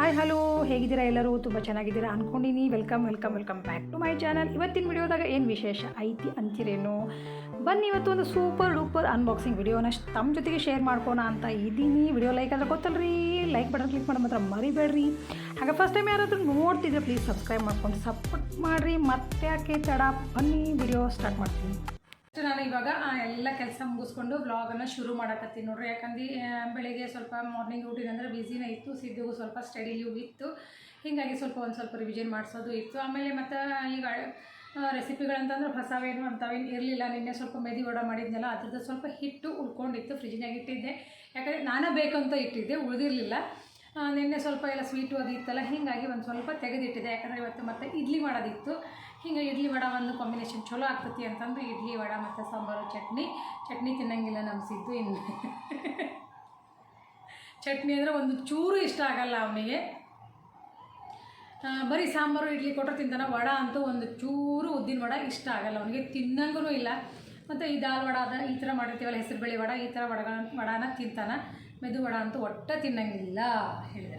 Hi hello ಹೇಗಿದ್ದೀರಾ ಎಲ್ಲರೂ? ತುಂಬ ಚೆನ್ನಾಗಿದ್ದೀರಾ ಅಂದ್ಕೊಂಡಿನಿ welcome welcome welcome back to my channel ಇವತ್ತಿನ ವಿಡಿಯೋದಾಗ ಏನು ವಿಶೇಷ? ಐತಿ ಅಂತೀರೇನು? ಬನ್ನಿ ಇವತ್ತು ಒಂದು ಸೂಪರ್ ಡೂಪರ್ ಅನ್ಬಾಕ್ಸಿಂಗ್ ವಿಡಿಯೋನ ತಮ್ಮ ಜೊತೆಗೆ ಶೇರ್ ಮಾಡ್ಕೋಣ ಅಂತ ಇದ್ದೀನಿ. ವಿಡಿಯೋ ಲೈಕ್ ಆದರೆ ಗೊತ್ತಲ್ರಿ? ಲೈಕ್ ಬಟನ್ ಕ್ಲಿಕ್ ಮಾಡೋ ಮಾತ್ರ ಮರಿಬೇಡ್ರಿ. ಹಾಗೆ ಫಸ್ಟ್ ಟೈಮ್ ಯಾರಾದರೂ ನೋಡ್ತಿದ್ರೆ ಪ್ಲೀಸ್ ಸಬ್ಸ್ಕ್ರೈಬ್ ಮಾಡ್ಕೊಂಡು ಸಪೋರ್ಟ್ ಮಾಡಿರಿ. ಮತ್ತೆ ಯಾಕೆ ತಡ? ಬನ್ನಿ ವಿಡಿಯೋ ಸ್ಟಾರ್ಟ್ ಮಾಡ್ತೀನಿ. ನಾನು ಇವಾಗ ಎಲ್ಲ ಕೆಲಸ ಮುಗಿಸ್ಕೊಂಡು ವ್ಲಾಗನ್ನು ಶುರು ಮಾಡಕತ್ತೀನಿ ನೋಡ್ರಿ. ಯಾಕಂದ್ರೆ ಬೆಳಿಗ್ಗೆ ಸ್ವಲ್ಪ ಮಾರ್ನಿಂಗ್ ರೂಟೀನ್ ಅಂದರೆ ಬ್ಯುಸಿನೇ ಇತ್ತು ಸಿದ್ಧಿಗೂ ಸ್ವಲ್ಪ ಸ್ಟಡಿಯೂ ಇತ್ತು. ಹೀಗಾಗಿ ಸ್ವಲ್ಪ ಒಂದು ಸ್ವಲ್ಪ ರಿವಿಷನ್ ಮಾಡಿಸೋದು ಇತ್ತು. ಆಮೇಲೆ ಮತ್ತು ಈಗ ರೆಸಿಪಿಗಳಂತಂದ್ರೆ ಹೊಸವೇನು ಅಂಥವೇನು ಇರಲಿಲ್ಲ. ನಿನ್ನೆ ಸ್ವಲ್ಪ ಮೆದಿ ವಡ ಮಾಡಿದ್ನಲ್ಲ, ಅದ್ರದ್ದು ಸ್ವಲ್ಪ ಹಿಟ್ಟು ಉಳ್ಕೊಂಡಿತ್ತು ಫ್ರಿಜ್ನಾಗ ಇಟ್ಟಿದ್ದೆ. ಯಾಕಂದರೆ ನಾನೇ ಬೇಕಂತ ಇಟ್ಟಿದ್ದೆ, ಉಳಿದಿರಲಿಲ್ಲ. ನಿನ್ನೆ ಸ್ವಲ್ಪ ಎಲ್ಲ ಸ್ವೀಟು ಅದು ಇತ್ತಲ್ಲ, ಹೀಗಾಗಿ ಒಂದು ಸ್ವಲ್ಪ ತೆಗೆದಿಟ್ಟಿದೆ ಯಾಕಂದರೆ ಇವತ್ತು ಮತ್ತೆ ಇಡ್ಲಿ ಮಾಡೋದಿತ್ತು. ಹಿಂಗೆ ಇಡ್ಲಿ ವಡ ಒಂದು ಕಾಂಬಿನೇಷನ್ ಚಲೋ ಆಗ್ತತಿ ಅಂತಂದು ಇಡ್ಲಿ ವಡ ಮತ್ತು ಸಾಂಬಾರು, ಚಟ್ನಿ. ಚಟ್ನಿ ತಿನ್ನಂಗಿಲ್ಲ ನಮ್ಮ ಸಿದ್ದು ಇನ್ನು. ಚಟ್ನಿ ಅಂದರೆ ಒಂದು ಚೂರು ಇಷ್ಟ ಆಗಲ್ಲ ಅವನಿಗೆ. ಬರೀ ಸಾಂಬಾರು, ಇಡ್ಲಿ ಕೊಟ್ಟರೆ ತಿಂತಾನೆ. ವಡ ಅಂತೂ ಒಂದು ಚೂರು ಉದ್ದಿನ ವಡ ಇಷ್ಟ ಆಗಲ್ಲ ಅವನಿಗೆ. ತಿನ್ನಂಗೂ ಇಲ್ಲ. ಮತ್ತು ಈ ದಾಲ್ ವಡ ಅದ ಈ ಥರ ಮಾಡಿರ್ತೀವಲ್ಲ, ಹೆಸರುಬೇಳೆ ವಡ, ಈ ಥರ ವಡಗಳ, ವಡಾನ ತಿಂತಾನೆ. ಮೆದು ವಡ ಅಂತೂ ಒಟ್ಟ ತಿನ್ನಂಗಿಲ್ಲ ಹೇಳಿದ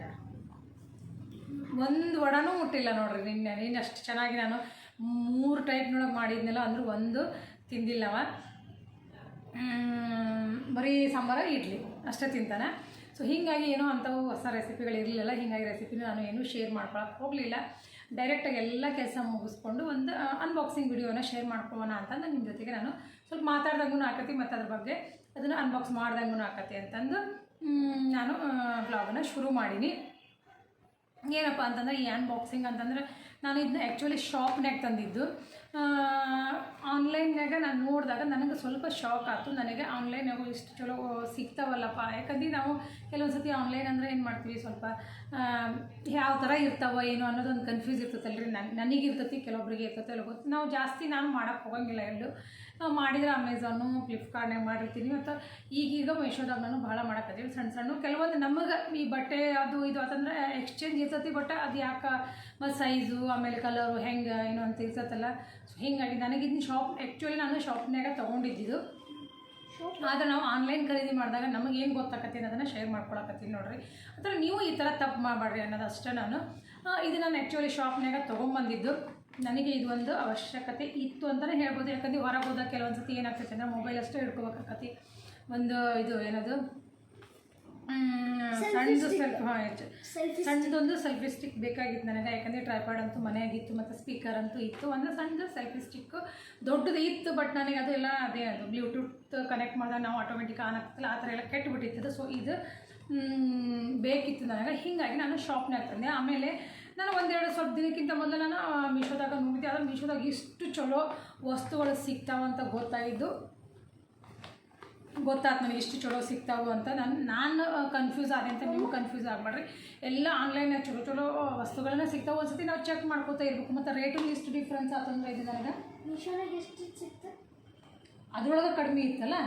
ಒಂದು ವಡನೂ ಮುಟ್ಟಿಲ್ಲ ನೋಡ್ರಿ ನಿನ್ನೆ. ನೀನು ಅಷ್ಟು ಚೆನ್ನಾಗಿ ನಾನು ಮೂರು ಟೈಪ್ನೊಳಗೆ ಮಾಡಿದ್ನಲ್ಲ, ಅಂದ್ರೆ ಒಂದು ತಿಂದಿಲ್ಲವ. ಬರೀ ಸಾಂಬಾರು, ಇಡ್ಲಿ, ಅಷ್ಟೇ ತಿಂತಾನೆ. ಸೊ ಹೀಗಾಗಿ ಏನೋ ಅಂಥವು ಹೊಸ ರೆಸಿಪಿಗಳು ಇರಲಿಲ್ಲ ಹೀಗಾಗಿ ರೆಸಿಪಿನ ನಾನು ಏನೂ ಶೇರ್ ಮಾಡ್ಕೊಳಕ್ಕೆ ಹೋಗಲಿಲ್ಲ. ಡೈರೆಕ್ಟಾಗಿ ಎಲ್ಲ ಕೆಲಸ ಮುಗಿಸ್ಕೊಂಡು ಒಂದು ಅನ್ಬಾಕ್ಸಿಂಗ್ ವಿಡಿಯೋನ ಶೇರ್ ಮಾಡ್ಕೊಳ್ಳೋಣ ಅಂತ ನಿಮ್ಮ ಜೊತೆಗೆ ನಾನು ಸ್ವಲ್ಪ ಮಾತಾಡ್ದಂಗೂ ಆಕತಿ ಮತ್ತು ಅದ್ರ ಬಗ್ಗೆ ಅದನ್ನು ಅನ್ಬಾಕ್ಸ್ ಮಾಡ್ದಂಗೂ ಆಕತಿ ಅಂತಂದು ನಾನು ಬ್ಲಾಗನ್ನು ಶುರು ಮಾಡೀನಿ. ಏನಪ್ಪ ಅಂತಂದ್ರೆ ಈ ಅನ್ಬಾಕ್ಸಿಂಗ್ ಅಂತಂದ್ರೆ ನಾನು ಇದನ್ನ ಆ್ಯಕ್ಚುಲಿ ಶಾಪ್ನಾಗ ತಂದಿದ್ದು. ಆನ್ಲೈನ್ನಾಗ ನಾನು ನೋಡಿದಾಗ ನನಗೆ ಸ್ವಲ್ಪ ಶಾಕ್ ಆಯಿತು. ನನಗೆ ಆನ್ಲೈನಾಗೂ ಇಷ್ಟು ಚಲೋ ಸಿಗ್ತಾವಲ್ಲಪ್ಪ. ಯಾಕಂದ್ರೆ ನಾವು ಕೆಲವೊಂದು ಸತಿ ಆನ್ಲೈನ್ ಅಂದರೆ ಏನು ಮಾಡ್ತೀವಿ ಸ್ವಲ್ಪ ಯಾವ ಥರ ಇರ್ತಾವ ಏನು ಅನ್ನೋದೊಂದು ಕನ್ಫ್ಯೂಸ್ ಇರ್ತೈತಲ್ರಿ ನನ್ ನನಗೆ ಇರ್ತೈತಿ ಕೆಲವೊಬ್ಬರಿಗೆ ಇರ್ತೈತೆ ಎಲ್ಲ ಗೊತ್ತು ನಾವು ಜಾಸ್ತಿ ನಾನು ಮಾಡೋಕ್ಕೆ ಹೋಗಂಗಿಲ್ಲ ಎಲ್ಲೂ. ಮಾಡಿದರೆ ಅಮೆಝಾನು ಫ್ಲಿಪ್ಕಾರ್ಟ್ನಾಗ ಮಾಡಿರ್ತೀನಿ. ಮತ್ತು ಈಗೀಗ ಮೀಶೋದಾಗ ನಾನು ಭಾಳ ಮಾಡಕತ್ತೀವಿ ಸಣ್ಣ ಸಣ್ಣ, ಕೆಲವೊಂದು ನಮಗೆ ಈ ಬಟ್ಟೆ ಅದು ಇದು ಅಂತಂದ್ರೆ ಎಕ್ಸ್ಚೇಂಜ್ ಇರ್ತೈತಿ ಬಟ್ ಅದು ಯಾಕೆ? ಮತ್ತು ಸೈಜು ಆಮೇಲೆ ಕಲರು ಹೆಂಗೆ ಏನು ಅಂತ ಇರ್ತೈತಲ್ಲ ಸೊ ಹೀಗಾಗಿ ನನಗೆ ಇದನ್ನ ಶಾಪ್ ಆ್ಯಕ್ಚುಲಿ ನಾನು ಶಾಪ್ನಾಗ ತೊಗೊಂಡಿದ್ದಿದ್ದು ಆದರೆ ನಾವು ಆನ್ಲೈನ್ ಖರೀದಿ ಮಾಡಿದಾಗ ನಮಗೆ ಏನು ಗೊತ್ತಾಕತ್ತಿ ಅನ್ನೋದನ್ನು ಶೇರ್ ಮಾಡ್ಕೊಳಕತ್ತೀನಿ ನೋಡ್ರಿ. ಅಥವಾ ನೀವು ಈ ಥರ ತಪ್ಪು ಮಾಡಬೇಡ್ರಿ ಅನ್ನೋದು ಅಷ್ಟೇ ನಾನು. ಇದು ನಾನು ಆ್ಯಕ್ಚುಲಿ ಶಾಪ್ನಾಗ ತೊಗೊಂಬಂದಿದ್ದು. ನನಗೆ ಇದು ಒಂದು ಅವಶ್ಯಕತೆ ಇತ್ತು ಅಂತಲೇ ಹೇಳ್ಬೋದು. ಯಾಕಂದ್ರೆ ಹೊರಗೆ ಹೋದಾಗ ಕೆಲವೊಂದು ಸತಿ ಏನಾಗ್ತೈತೆ ಅಂದರೆ ಮೊಬೈಲ್ ಅಷ್ಟೇ ಹಿಡ್ಕೋಬೇಕಾಕತಿ ಒಂದು ಇದು ಏನದು? ಸಣ್ಣದು ಸ್ವಲ್ಪ ಸಣ್ಣದೊಂದು ಸೆಲ್ಫಿ ಸ್ಟಿಕ್ ಬೇಕಾಗಿತ್ತು ನನಗೆ ಯಾಕಂದರೆ ಟ್ರೈಪಾಡ್ ಅಂತೂ ಮನೆಯಾಗಿತ್ತು ಮತ್ತು ಸ್ಪೀಕರ್ ಅಂತೂ ಇತ್ತು. ಒಂದು ಸಣ್ಣದು ಸೆಲ್ಫಿ ಸ್ಟಿಕ್ಕು ದೊಡ್ಡದು ಇತ್ತು ಬಟ್ ನನಗೆ ಅದು ಎಲ್ಲ ಅದೇ ಅದು ಬ್ಲೂಟೂತ್ ಕನೆಕ್ಟ್ ಮಾಡಿದಾಗ ನಾವು ಆಟೋಮೆಟಿಕ್ ಆನ್ ಆಗ್ತಿಲ್ಲ ಆ ಥರ ಎಲ್ಲ ಕೆಟ್ಟುಬಿಟ್ಟಿತ್ತು. ಸೊ ಇದು ಬೇಕಿತ್ತು ನನಗೆ. ಹೀಗಾಗಿ ನಾನು ಶಾಪ್ನಾಗ ತಂದೆ ಆಮೇಲೆ ನಾನು ಒಂದೆರಡು ಸ್ವಲ್ಪ ದಿನಕ್ಕಿಂತ ಮೊದಲು ನಾನು ಮೀಶೋದಾಗ ನೋಡಿದ್ದೆ ಆದರೆ ಮೀಶೋದಾಗ ಇಷ್ಟು ಚಲೋ ವಸ್ತುಗಳು ಸಿಗ್ತಾವಂತ ಗೊತ್ತಾಗಿದ್ದು. ಗೊತ್ತಾಯ್ತು ನನಗೆ ಎಷ್ಟು ಚಲೋ ಸಿಗ್ತಾವು ಅಂತ. ನಾನು ನಾನು ಕನ್ಫ್ಯೂಸ್ ಆದೆ ಅಂತ ನೀವು ಕನ್ಫ್ಯೂಸ್ ಆಗಬೇಡ್ರಿ. ಎಲ್ಲ ಆನ್ಲೈನ್ ಚಲೋ ಚಲೋ ವಸ್ತುಗಳನ್ನ ಸಿಗ್ತಾವೆ. ಒಂದ್ಸತಿ ನಾವು ಚೆಕ್ ಮಾಡ್ಕೋತಾ ಇರ್ಬೇಕು. ಮತ್ತು ರೇಟು ಎಷ್ಟು ಡಿಫ್ರೆನ್ಸ್ ಆತಂದ್ರೆ ಇದು ನನಗೆ? ಮೀಶೋನಾಗ ಎಷ್ಟು ಸಿಕ್ತು ಅದ್ರೊಳಗೆ ಕಡಿಮೆ ಇತ್ತಲ್ಲ?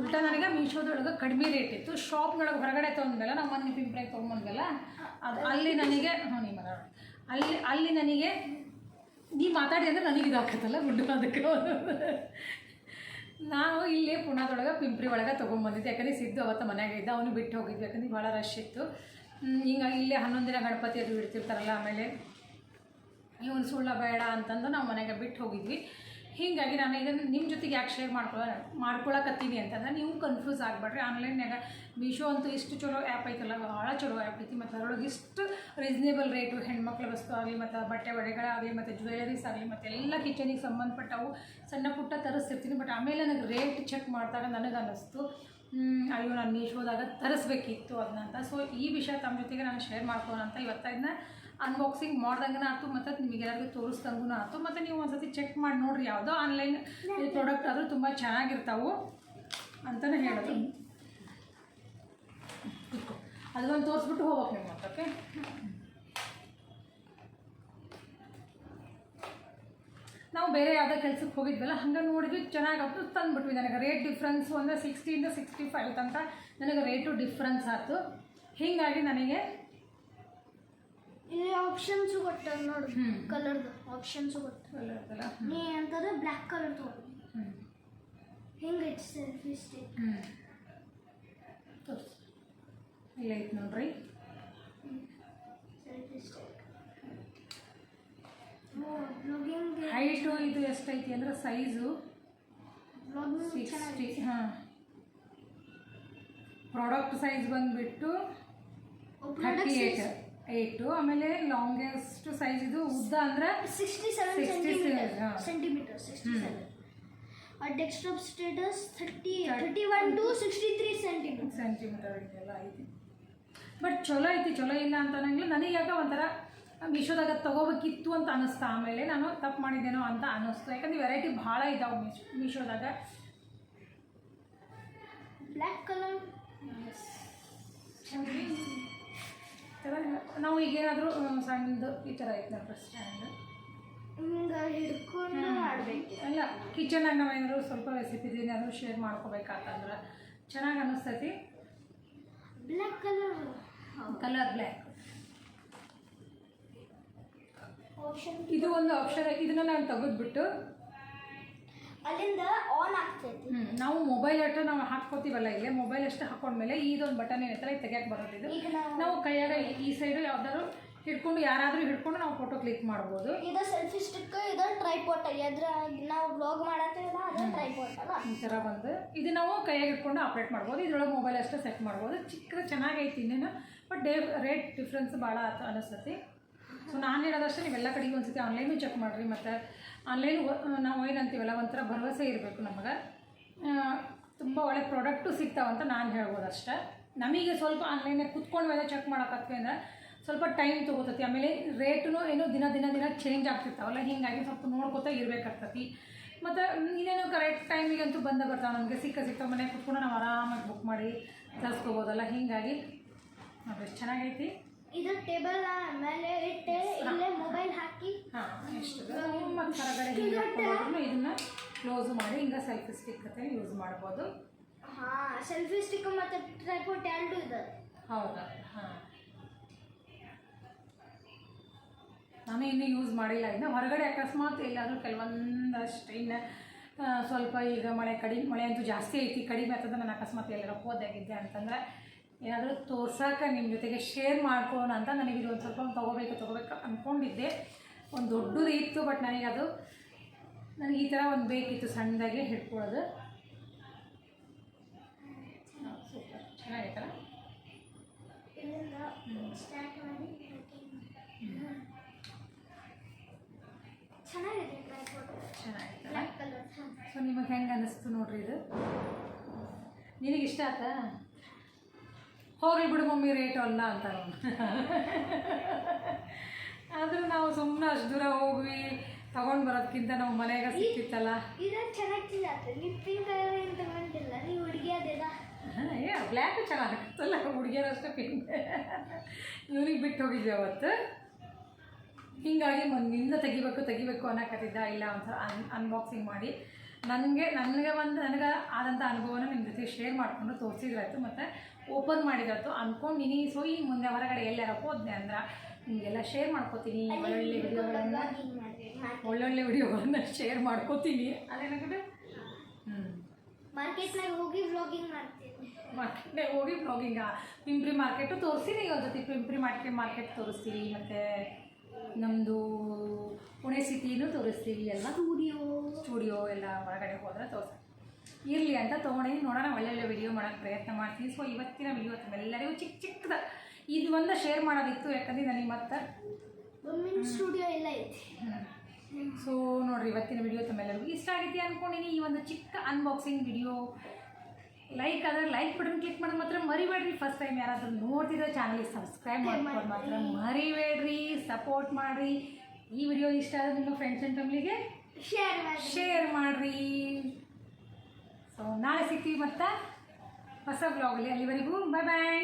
ಉಲ್ಟಾ ನನಗೆ ಮೀಶೋದೊಳಗೆ ಕಡಿಮೆ ರೇಟ್ ಇತ್ತು. ಶಾಪ್ನೊಳಗೆ ಹೊರಗಡೆ ತೊಗೊಂಡ್ವಲ್ಲ ನಾವು ಮೊನ್ನೆ ಪಿಂಪ್ರೈ ತೊಗೊಂಬಂದಲ್ಲ ಅದು ಅಲ್ಲಿ ನನಗೆ ಹ್ಞೂ ನಿಮ್ಮ ಅಲ್ಲಿ ಅಲ್ಲಿ ನನಗೆ ನೀ ಮಾತಾಡಿ ಅಂದರೆ ನನಗೆ ಇದಾಗತ್ತಲ್ಲ ಗುಡ್ಡು ಅದಕ್ಕೆ. ನಾವು ಇಲ್ಲಿ ಪುಣಾದೊಳಗೆ ಪಿಂಪ್ರಿ ಒಳಗೆ ತೊಗೊಂಬಂದಿದ್ದೆ ಯಾಕಂದ್ರೆ ಸಿದ್ದು ಅವತ್ತು ಮನೆಯಾಗ ಇದ್ದ, ಅವನು ಬಿಟ್ಟು ಹೋಗಿದ್ವಿ. ಯಾಕಂದ್ರೆ ಭಾಳ ರಶ್ ಇತ್ತು. ಹಿಂಗಾಗಿ ಇಲ್ಲೇ ಹನ್ನೊಂದು ದಿನ ಗಣಪತಿ ಅದು ಇಡ್ತಿರ್ತಾರಲ್ಲ ಆಮೇಲೆ, ಇವನು ಸುಳ್ಳ ಬೇಡ ಅಂತಂದು ನಾವು ಮನೆಗೆ ಬಿಟ್ಟು ಹೋಗಿದ್ವಿ. ಹೀಗಾಗಿ ನಾನು ಇದನ್ನು ನಿಮ್ಮ ಜೊತೆಗೆ ಯಾಕೆ ಶೇರ್ ಮಾಡ್ಕೊಳ್ಳೋ ಮಾಡ್ಕೊಳಕತ್ತೀನಿ ಅಂತಂದ್ರೆ ನೀವು ಕನ್ಫ್ಯೂಸ್ ಆಗಬೇಡ್ರಿ. ಆನ್ಲೈನ್ಯಾಗ ಮೀಶೋ ಅಂತೂ ಇಷ್ಟು ಚಲೋ ಆ್ಯಪ್ ಐತಲ್ಲ, ಭಾಳ ಚಲೋ ಆ್ಯಪ್ ಐತಿ ಮತ್ತು ಅದರೊಳಗೆ ಇಷ್ಟು ರೀಸ್ನೇಬಲ್ ರೇಟು ಹೆಣ್ಮಕ್ಳ ವಸ್ತು ಆಗಲಿ, ಮತ್ತು ಬಟ್ಟೆ ಬಳೆಗಳಾಗಲಿ ಮತ್ತು ಜ್ಯುವೆಲರೀಸ್ ಆಗಲಿ, ಮತ್ತು ಎಲ್ಲ ಕಿಚನಿಗೆ ಸಂಬಂಧಪಟ್ಟವು ಸಣ್ಣ ಪುಟ್ಟ ತರಿಸ್ತಿರ್ತೀನಿ ಬಟ್ ಆಮೇಲೆ ನನಗೆ ರೇಟ್ ಚೆಕ್ ಮಾಡಿದಾಗ ನನಗೆ ಅನ್ನಿಸ್ತು ಅಯ್ಯೋ, ನಾನು ಮೀಶೋದಾಗ ತರಿಸ್ಬೇಕಿತ್ತು ಅದನ್ನ ಅಂತ. ಸೊ ಈ ವಿಷಯ ತಮ್ಮ ಜೊತೆಗೆ ನಾನು ಶೇರ್ ಮಾಡ್ಕೊಳ್ಳೋಣ ಅಂತ ಇವತ್ತು ಇದನ್ನ ಅನ್ಬಾಕ್ಸಿಂಗ್ ಮಾಡ್ದಂಗೂ ಆಯ್ತು ಮತ್ತು ನಿಮಗೆಲ್ಲರಿಗೂ ತೋರಿಸ್ದಂಗೂ ಆಯ್ತು. ಮತ್ತು ನೀವು ಒಂದ್ಸತಿ ಚೆಕ್ ಮಾಡಿ ನೋಡ್ರಿ ಯಾವುದೋ ಆನ್ಲೈನ್ ಪ್ರಾಡಕ್ಟ್ ಆದರೂ ತುಂಬ ಚೆನ್ನಾಗಿರ್ತಾವು ಅಂತಲೇ ಹೇಳೋದು. ಅದೊಂದು ತೋರಿಸ್ಬಿಟ್ಟು ಹೋಗ್ಬೇಕು ನೀವು ಓಕೆ ನಾವು ಬೇರೆ ಯಾವುದೋ ಕೆಲ್ಸಕ್ಕೆ ಹೋಗಿದ್ವಲ್ಲ ಹಂಗೆ ನೋಡಿದ್ವಿ ಚೆನ್ನಾಗಾಯ್ತು ತಂದುಬಿಟ್ವಿ. ನನಗೆ ರೇಟ್ ಡಿಫ್ರೆನ್ಸು ಅಂದರೆ ಸಿಕ್ಸ್ಟಿಯಿಂದ ಸಿಕ್ಸ್ಟಿ ಫೈವ್ ತನಕ ನನಗೆ ರೇಟು ಡಿಫ್ರೆನ್ಸ್ ಆಯ್ತು. ಹೀಗಾಗಿ ನನಗೆ ಇಲ್ಲಿ ಆಪ್ಷನ್ಸ್ ಕೊಟ್ಟಾರ ನೋಡು ಕಲರ್ದು ಆಪ್ಷನ್ಸ್ ಕೊಟ್ಟಾರ. ನೀ ಅಂತಂದ್ರೆ ಬ್ಲ್ಯಾಕ್ ಕಲರ್ ತಗೋ. ಹೆಂಗೈತಿ ಸೆಲ್ಫಿ ಸ್ಟಿಕ್ ತೋರಿಸಿ. ಇಲ್ಲ ಐತೆ ನೋಡ್ರಿ. ಸೆಲ್ಫಿ ಸ್ಟಿಕ್ ಹೈಟು ಇದು ಎಷ್ಟು ಐತಿ ಅಂದ್ರೆ ಸೈಜು ಸಿಕ್ಸ್ಟಿ ಹಾಂ. ಪ್ರಾಡಕ್ಟ್ ಸೈಜ್ ಬಂದುಬಿಟ್ಟು ಥರ್ಟಿ ಏಟ್ ಏಯ್ಟು ಆಮೇಲೆ ಲಾಂಗೆಸ್ಟ್ ಸೈಜ್ ಇದು ಉದ್ದ ಅಂದ್ರೆ sixty seven 67, centimeter. Centimeter sixty seven desktop status thirty thirty one two sixty three centimeter centimeter ಇದೆಲ್ಲ ಐತಿ ಬಟ್ ಚಲೋ ಐತಿ ಚಲೋ ಇಲ್ಲ ಅಂತ ಅನ್ನಂಗಿಲ್ಲ. ನನಗೆ ಯಾಕೆ ಒಂಥರ ಮೀಶೋದಾಗ ತೊಗೋಬೇಕಿತ್ತು ಅಂತ ಅನ್ನಿಸ್ತಾ ಆಮೇಲೆ ನಾನು ತಪ್ಪು ಮಾಡಿದ್ದೇನೋ ಅಂತ ಅನ್ನಿಸ್ತು ಯಾಕಂದ್ರೆ ವೆರೈಟಿ ಭಾಳ ಇದಾವೆ ಮೀಶೋ ಮೀಶೋದಾಗ ಬ್ಲ್ಯಾಕ್ ಕಲರ್ ಥರ ನಾವು ಈಗೇನಾದರೂ ಸಣ್ಣದು ಈ ಥರ ಐತೆ ನೋಡ್ರಿ ಸ್ಟ್ಯಾಂಡ್ ಅಲ್ಲ ಹಿಡ್ಕೊಂಡು ಮಾಡಬೇಕು ಅಲ್ಲ ಕಿಚನಾಗ ನಾವೇನಾದ್ರು ಸ್ವಲ್ಪ ರೆಸಿಪಿ ಏನಾದರೂ ಶೇರ್ ಮಾಡ್ಕೋಬೇಕಾತಂದ್ರೆ ಚೆನ್ನಾಗಿ ಅನಿಸ್ತೈತಿ ಬ್ಲ್ಯಾಕ್ ಕಲರ್ ಕಲರ್ ಬ್ಲ್ಯಾಕ್ ಇದು ಒಂದು ಆಪ್ಷನ್ ಇದನ್ನ ನಾನು ತೆಗೆದ್ಬಿಟ್ಟು ಅಲ್ಲಿಂದ ಆನ್ ಆಗ್ತೈತಿ. ನಾವು ಮೊಬೈಲ್ ಅಷ್ಟು ನಾವು ಹಾಕ್ಕೋತೀವಲ್ಲ ಇಲ್ಲಿ. ಮೊಬೈಲ್ ಅಷ್ಟು ಹಾಕೊಂಡ್ಮೇಲೆ ಇದೊಂದು ಬಟನ್ ಏನೈತಲ್ಲ ಇದು ತೆಗಿಯಕ್ಕೆ ಬರೋದು ಇದು. ನಾವು ಕೈಯಾಗ ಈ- ಸೈಡ್ ಯಾವ್ದಾದ್ರು ಹಿಡ್ಕೊಂಡು ಯಾರಾದರೂ ಹಿಡ್ಕೊಂಡು ನಾವು ಫೋಟೋ ಕ್ಲಿಕ್ ಮಾಡ್ಬೋದು. ಇದು ಸೆಲ್ಫಿ ಸ್ಟಿಕ್ ಇದು ಟ್ರೈಪೋಟ್ ಎದ್ರ ನಾವು ಬ್ಲಾಗ್ ಮಾಡತ್ತೀವಲ್ಲ ಅದು ಟ್ರೈಪೋಟ್ ಅಲ್ಲ? ಈ ಥರ ಬಂದು ಇದು ನಾವು ಕೈಯಾಗ ಇಟ್ಕೊಂಡು ಆಪ್ರೇಟ್ ಮಾಡ್ಬೋದು. ಇದ್ರೊಳಗೆ ಮೊಬೈಲ್ ಅಷ್ಟೇ ಸೆಟ್ ಮಾಡ್ಬೋದು. ಚಿಕ್ಕ ಚೆನ್ನಾಗೈತಿ ಇನ್ನೇನು ಬಟ್ ಡೇ ರೇಟ್ ಡಿಫ್ರೆನ್ಸ್ ಭಾಳ ಆತ ಅನಿಸ್ತತಿ. ಸೊ ನಾನು ಹೇಳೋದಷ್ಟೇ, ನೀವೆಲ್ಲ ಕಡೆಗೆ ಒಂದ್ಸತಿ ಆನ್ಲೈನು ಚೆಕ್ ಮಾಡಿರಿ. ಮತ್ತು ಆನ್ಲೈನ್ ನಾವು ಏನಂತೀವಲ್ಲ, ಒಂಥರ ಭರವಸೆ ಇರಬೇಕು ನಮಗೆ. ತುಂಬ ಒಳ್ಳೆ ಪ್ರಾಡಕ್ಟು ಸಿಗ್ತಾವಂತ ನಾನು ಹೇಳ್ಬೋದು ಅಷ್ಟೇ ನಮಗೆ ಸ್ವಲ್ಪ ಆನ್ಲೈನಾಗ ಕುತ್ಕೊಂಡು ಮೇಲೆ ಚೆಕ್ ಮಾಡೋಕತ್ವಿ ಅಂದರೆ ಸ್ವಲ್ಪ ಟೈಮ್ ತೊಗೋತತಿ. ಆಮೇಲೆ ರೇಟೂ ಏನು ದಿನ ದಿನ ದಿನ ಚೇಂಜ್ ಆಗ್ತಿರ್ತಾವಲ್ಲ, ಹೀಗಾಗಿ ಸ್ವಲ್ಪ ನೋಡ್ಕೋತಾ ಇರಬೇಕಾಗ್ತತಿ. ಮತ್ತು ಇನ್ನೇನು ಕರೆಕ್ಟ್ ಟೈಮಿಗೆ ಅಂತೂ ಬಂದ ಬರ್ತಾವೆ. ನಮಗೆ ಸಿಕ್ಕ ಸಿಕ್ಕ ಮನೆಗೆ ಕುತ್ಕೊಂಡು ನಾವು ಆರಾಮಾಗಿ ಬುಕ್ ಮಾಡಿ ತರಿಸ್ಕೋಬೋದಲ್ಲ. ಹೀಗಾಗಿ ಅದು ಎಷ್ಟು ಚೆನ್ನಾಗೈತಿ. ಇದು ಟೇಬಲ್ ಮೇಲೆ ಇಟ್ಟೆ ಇಲ್ಲೇ ಮೊಬೈಲ್ ಹಾಕಿ. ಹಾಂ ಮತ್ತು ಹೊರಗಡೆ ಹಿಂಗೆ ಇದನ್ನ ಕ್ಲೋಸ್ ಮಾಡಿ ಹಿಂಗೆ ಸೆಲ್ಫಿ ಸ್ಟಿಕ್ ಅಂತ ಯೂಸ್ ಮಾಡ್ಬೋದು. ಹಾ ಸೆಲ್ಫಿ ಸ್ಟಿಕ್ ಮತ್ತೆ ಟ್ರೈಪೋಟ್ ಎರಡು ಇದೆ. ಹೌದಾ? ಹಾಂ. ನಾನು ಇನ್ನೂ ಯೂಸ್ ಮಾಡಿಲ್ಲ. ಇನ್ನು ಹೊರಗಡೆ ಅಕಸ್ಮಾತ್ ಎಲ್ಲಾದರೂ ಕೆಲವೊಂದಷ್ಟು ಇನ್ನು ಸ್ವಲ್ಪ ಈಗ ಮಳೆ ಕಡಿಮೆ ಮಳೆ ಅಂತೂ ಜಾಸ್ತಿ ಐತಿ. ಕಡಿಮೆ ಆಗ್ತದೆ ನಾನು ಅಕಸ್ಮಾತ್ ಎಲ್ಲಾರ ಹೋದಾಗಿದ್ದೆ ಅಂತಂದ್ರೆ ಏನಾದರೂ ತೋರ್ಸೋಕೆ ನಿಮ್ಮ ಜೊತೆಗೆ ಶೇರ್ ಮಾಡ್ಕೊಳ್ಳೋಣ ಅಂತ ನನಗೆ ಇದು ಒಂದು ಸ್ವಲ್ಪ ಒಂದು ತೊಗೋಬೇಕು ತೊಗೋಬೇಕು ಅಂದ್ಕೊಂಡಿದ್ದೆ ಒಂದು ದೊಡ್ಡದು ಇತ್ತು ಬಟ್ ನನಗೆ ಅದು ನನಗೆ ಈ ಥರ ಒಂದು ಬೇಕಿತ್ತು ಸಣ್ಣದಾಗೆ ಹಿಡ್ಕೊಳ್ಳೋದು ಸೂಪರ್ ಚೆನ್ನಾಗೈತಲ್ಲ? ಸೊ ನಿಮಗೆ ಹೆಂಗೆ ಅನ್ನಿಸ್ತು ನೋಡ್ರಿ ಇದು? ನಿನಗಿಷ್ಟ ಇಷ್ಟ ಆತಾ? ಹೋಗ್ಲಿ ಬಿಡು ಮಮ್ಮಿ ರೇಟ್ ಅಲ್ಲ ಅಂತ ಆದರೂ ನಾವು ಸುಮ್ಮನೆ ಅಷ್ಟು ದೂರ ಹೋಗ್ವಿ ತಗೊಂಡು ಬರೋದಕ್ಕಿಂತ ನಾವು ಮನೆಯಾಗ ಸಿಕ್ಕಿತ್ತಲ್ಲ. ಏ ಬ್ಲ್ಯಾಕ್ ಚೆನ್ನಾಗಿತ್ತಲ್ಲ ಹುಡುಗಿಯರಷ್ಟೇ ಪಿಂಕ್ ಇವನಿಗೆ ಬಿಟ್ಟು ಹೋಗಿದ್ವಿ ಅವತ್ತು. ಹೀಗಾಗಿ ಮೊನ್ನಿಂದ ತೆಗಿಬೇಕು ತೆಗಿಬೇಕು ಅನ್ನಕತ್ತಿದ್ದ ಇಲ್ಲ ಅಂತ ಅನ್ ಅನ್ಬಾಕ್ಸಿಂಗ್ ಮಾಡಿ. ನನಗೆ ನನಗೆ ಒಂದು ನನಗೆ ಆದಂಥ ಅನುಭವನ ನಿಮ್ಮ ಜೊತೆ ಶೇರ್ ಮಾಡಿಕೊಂಡು ತೋರಿಸಿದ್ರಾಯ್ತು. ಮತ್ತು ಓಪನ್ ಮಾಡಿದತ್ತು ಅನ್ಕೊಂಡಿನಿ. ಸೊ ಈ ಮುಂದೆ ಹೊರಗಡೆ ಎಲ್ಲಾರ ಹೋದ್ನೆ ಅಂದ್ರೆ ನಿಮಗೆಲ್ಲ ಶೇರ್ ಮಾಡ್ಕೋತೀನಿ. ಒಳ್ಳೊಳ್ಳೆ ವಿಡಿಯೋಗಳನ್ನು ಒಳ್ಳೊಳ್ಳೆ ವಿಡಿಯೋಗಳನ್ನ ಶೇರ್ ಮಾಡ್ಕೋತೀನಿ. ಅದೇನಾಗುತ್ತೆ ಹ್ಞೂ ಮಾರ್ಕೆಟ್ನಾಗ ಹೋಗಿ ವ್ಲಾಗಿಂಗ್ ಮಾಡ್ತೀನಿ. ಮಾರ್ಕೆಟ್ನಾಗ ಹೋಗಿ ಬ್ಲಾಗಿಂಗ ಪಿಂಪ್ರಿ ಮಾರ್ಕೆಟು ತೋರಿಸ್ತೀನಿ ಒಂದು ಜೊತೆ. ಪಿಂಪ್ರಿ ಮಾರ್ಕೆಟ್ ಮಾರ್ಕೆಟ್ ತೋರಿಸ್ತೀವಿ. ಮತ್ತು ನಮ್ಮದು ಪುಣೆ ಸಿಟಿನೂ ತೋರಿಸ್ತೀವಿ. ಎಲ್ಲ ಸ್ಟುಡಿಯೋ ಸ್ಟುಡಿಯೋ ಎಲ್ಲ ಹೊರಗಡೆ ಹೋದ್ರೆ ತೋರಿಸ್ ಇರಲಿ ಅಂತ ತೊಗೊಂಡಿದ್ದೀನಿ ನೋಡೋಣ ಒಳ್ಳೊಳ್ಳೆ ವಿಡಿಯೋ ಮಾಡೋಕೆ ಪ್ರಯತ್ನ ಮಾಡ್ತೀನಿ. ಸೊ ಇವತ್ತಿನ ವಿಡಿಯೋ ಎಲ್ಲರಿಗೂ ಚಿಕ್ಕ ಚಿಕ್ಕದ ಇದು ಒಂದು ಶೇರ್ ಮಾಡೋದಿತ್ತು ಯಾಕಂದ್ರೆ ನನಗೆ ಮತ್ತೆ ಸ್ಟುಡಿಯೋ ಎಲ್ಲ ಐತಿ. ಸೊ ನೋಡಿರಿ ಇವತ್ತಿನ ವಿಡಿಯೋ ತಮ್ಮೆಲ್ಲರಿಗೂ ಇಷ್ಟ ಆಗಿದೆ ಅಂದ್ಕೊಂಡಿನಿ ಈ ಒಂದು ಚಿಕ್ಕ ಅನ್ಬಾಕ್ಸಿಂಗ್ ವಿಡಿಯೋ ಲೈಕ್ ಆದರೆ ಲೈಕ್ ಬಟನ್ ಕ್ಲಿಕ್ ಮಾಡೋದು ಮಾತ್ರ ಮರಿಬೇಡ್ರಿ. ಫಸ್ಟ್ ಟೈಮ್ ಯಾರಾದರೂ ನೋಡ್ತಿದ್ರೆ ಚಾನಲ್ಗೆ ಸಬ್ಸ್ಕ್ರೈಬ್ ಮಾಡ್ಕೊಂಡು ಮಾತ್ರ ಮರಿಬೇಡ್ರಿ. ಸಪೋರ್ಟ್ ಮಾಡಿರಿ. ಈ ವಿಡಿಯೋ ಇಷ್ಟ ಆದರೆ ನಿಮ್ಮ ಫ್ರೆಂಡ್ಸ್ ಆ್ಯಂಡ್ ಫ್ಯಾಮಿಲಿಗೆ ಶೇರ್ ಮಾಡಿ ಶೇರ್ ಮಾಡಿರಿ. ಸೊ ನಾಳೆ ಸಿಗ್ತೀವಿ ಮತ್ತೆ ಹೊಸ ಬ್ಲಾಗಲ್ಲಿ ಅಲ್ಲಿವರೆಗೂ ಬಾಯ್ ಬಾಯ್